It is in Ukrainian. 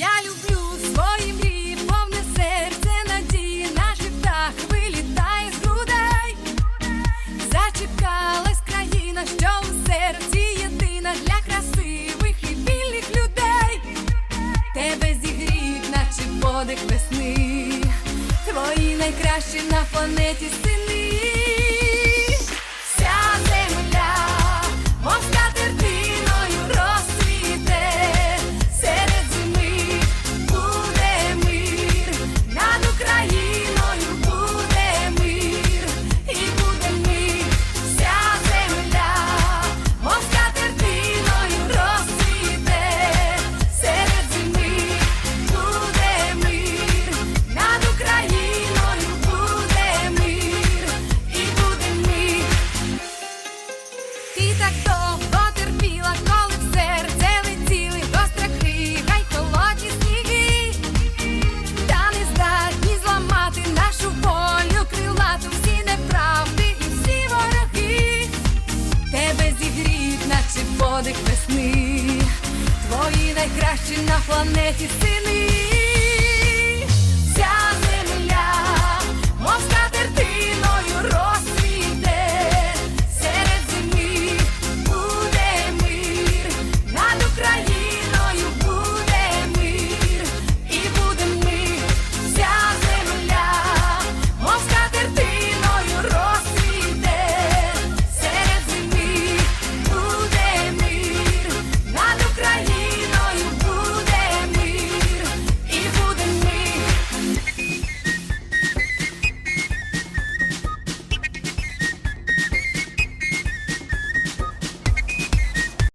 Я люблю свої мрії, повне серце надії, наших птах вилітає з грудей. Зачекалась країна, що у серці єдина для красивих і людей. Тебе зігріть, наче подих весни. Твої найкращі на планеті сини. Так довго коли в серце летіли гострахи, хай холодні сніги, та не здатні зламати нашу волю крилату всі неправди і всі вороги. Тебе зігріють, наче подих весни, твої найкращі на планеті сини.